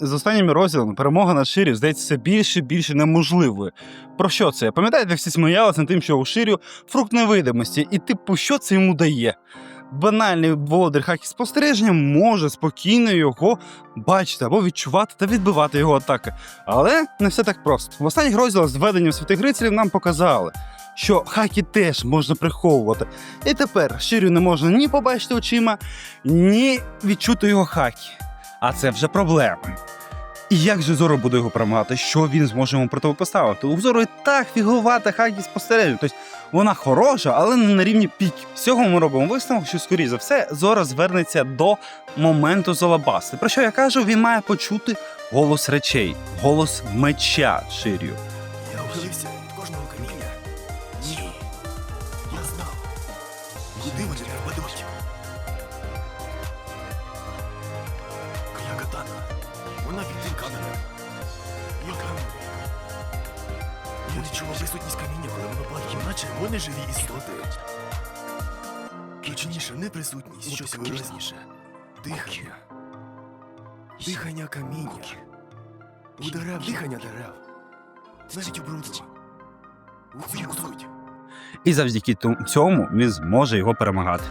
З останніми розділами перемога над Ширю здається все більше і більше неможливою. Про що це? Пам'ятаєте, всі сміялися над тим, що у Ширю фрукт невидимості, і типу, що це йому дає? Банальний володар хакі спостереження може спокійно його бачити або відчувати та відбивати його атаки. Але не все так просто. В останніх розділах з введенням святих рицарів нам показали, що хакі теж можна приховувати. І тепер Ширю не можна ні побачити очима, ні відчути його хакі. А це вже проблема. І як же Зоро буде його перемагати? Що він зможе йому противопоставити? У Зоро і так фігувата хакі спостереження. Тобто вона хороша, але не на рівні піків. З цього ми робимо висновок, що, скоріше за все, Зора звернеться до моменту Залабасти. Про що я кажу, він має почути голос речей, голос меча Ширю. Я ухилився від кожного каміння. Ні. Я знав. Куди вони пропадуть? Моя Я відчував присутність каміння, коли воно падає, наче вони живі істоти. Точніше, не присутність, щось виразніше. Дихання. Дихання каміння. У дерев дихання дерев. Навіть у бруду. У. І завдяки цьому він зможе його перемагати.